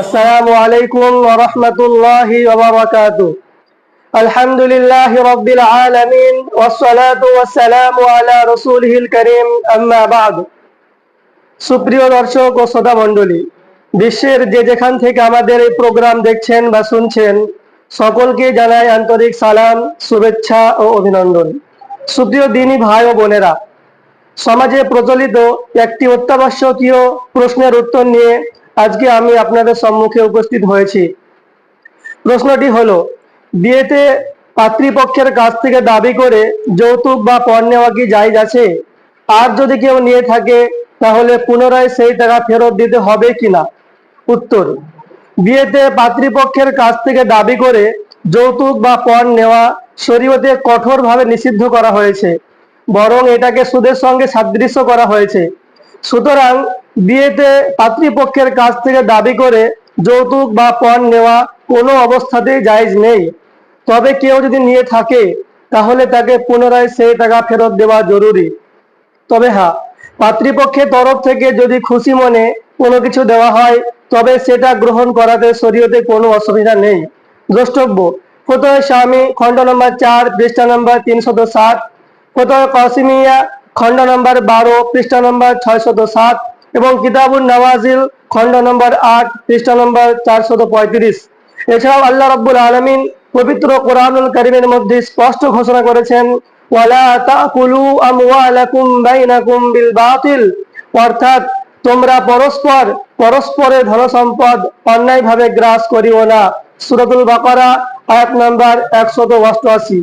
আসসালামু আলাইকুম ওয়া রাহমাতুল্লাহি ওয়া বারাকাতুহু আলহামদুলিল্লাহি রাব্বিল আলামিন ওয়াস সালাতু ওয়াস সালামু আলা রাসূলিহিল কারীম সুপ্রিয় দর্শক ও শ্রোতা মণ্ডলী, বিশ্বের যে যেখান থেকে আমাদের এই প্রোগ্রাম দেখছেন বা শুনছেন, সকলকে জানাই আন্তরিক সালাম, শুভেচ্ছা ও অভিনন্দন। সুপ্রিয় দিনী ভাই ও বোনেরা, সমাজে প্রচলিত একটি অত্যাবশ্যকীয় প্রশ্নের উত্তর নিয়ে আজকে আমি আপনাদের সম্মুখে উপস্থিত হয়েছি। প্রশ্নটি হলো, বিয়েতে পাত্রীপক্ষের কাছ থেকে দাবি করে যৌতুক বা পণ নেওয়া কি জায়জ আছে? আর যদি কেউ নিয়ে থাকে, তাহলে পুনরায় সেই টাকা ফেরত দিতে হবে কিনা? উত্তর, বিয়েতে পাত্রীপক্ষের কাছ থেকে দাবি করে যৌতুক বা পণ নেওয়া শরীয়তে কঠোরভাবে নিষিদ্ধ করা হয়েছে, বরং এটাকে সুদের সঙ্গে সাদৃশ্য করা হয়েছে। সুতরাং বিয়েতে পাত্রীপক্ষের কাছ থেকে দাবি করে যৌতুক বা পণ নেওয়া কোনো অবস্থাতেই জায়জ নেই। তবে কেউ যদি নিয়ে থাকে, তাহলে তাকে পুনরায় সেই টাকা ফেরত দেওয়া জরুরি। তবে হ্যাঁ পাত্রীপক্ষের তরফ থেকে যদি খুশি মনে কোনো কিছু দেওয়া হয়, তবে সেটা গ্রহণ করাতে শরীয়তে কোনো অসুবিধা নেই। দ্রষ্টব্য ফতোয় স্বামী, খণ্ড নম্বর চার, পৃষ্ঠা নম্বর তিনশত সাত ফতোয় কসিমিয়া, খণ্ড নম্বর বারো, পৃষ্ঠা নম্বর ছয়শত সাত এবং কিতাবুল নওয়াজিল, খণ্ড নম্বর আট, পৃষ্ঠা নম্বর চারশত পঁয়ত্রিশ। এছাড়াও আল্লাহ রব্বুল আলমিন পবিত্র কোরআনুল করিমের মধ্যে স্পষ্ট ঘোষণা করেছেন, ওয়ালা তাকুলু অর্থাৎ, তোমরা পরস্পর, পরস্পরের ধন সম্পদ অন্যায়ভাবে গ্রাস করিও না। সূরাতুল বাকারা, আয়াত নাম্বার একশত অষ্টআশি।